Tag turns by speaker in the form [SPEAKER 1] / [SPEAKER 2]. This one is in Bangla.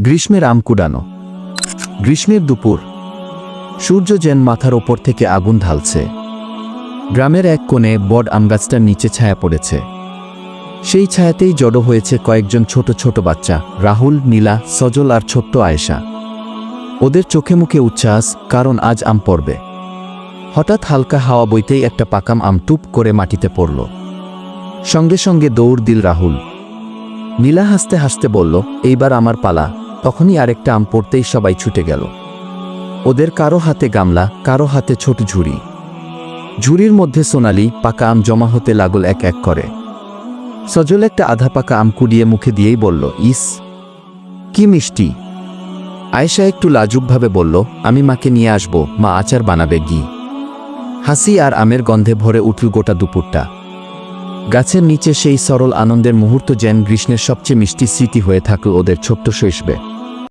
[SPEAKER 1] গ্রীষ্মের আম কুড়ানো। গ্রীষ্মের দুপুর। সূর্য যেন মাথার ওপর থেকে আগুন ঢালছে। গ্রামের এক কোণে বড আমগাছটার নিচে ছায়া পড়েছে। সেই ছায়াতেই জড়ো হয়েছে কয়েকজন ছোট ছোট বাচ্চা, রাহুল, নীলা, সজল আর ছোট্ট আয়েশা। ওদের চোখে মুখে উচ্ছ্বাস, কারণ আজ আম পড়বে। হঠাৎ হালকা হাওয়া বইতেই একটা পাকাম আম টুপ করে মাটিতে পড়ল। সঙ্গে সঙ্গে দৌড় দিল রাহুল। নীলা হাসতে হাসতে বলল, এইবার আমার পালা। তখনই আরেকটা আম পড়তেই সবাই ছুটে গেল। ওদের কারও হাতে গামলা, কারও হাতে ছোট ঝুড়ি। ঝুড়ির মধ্যে সোনালি, পাকা আম জমা হতে লাগল এক এক করে। সজল একটা আধা পাকা আম কুড়িয়ে মুখে দিয়েই বলল, ইস, কি মিষ্টি। আয়েশা একটু লাজুকভাবে বলল, আমি মাকে নিয়ে আসব, মা আচার বানাবে গি হাসি আর আমের গন্ধে ভরে উঠল গোটা দুপুরটা। গাছের নিচে সেই সরল আনন্দের মুহূর্ত যেন গ্রীষ্মের সবচেয়ে মিষ্টি স্মৃতি হয়ে থাকল ওদের ছোট্ট শৈশবে।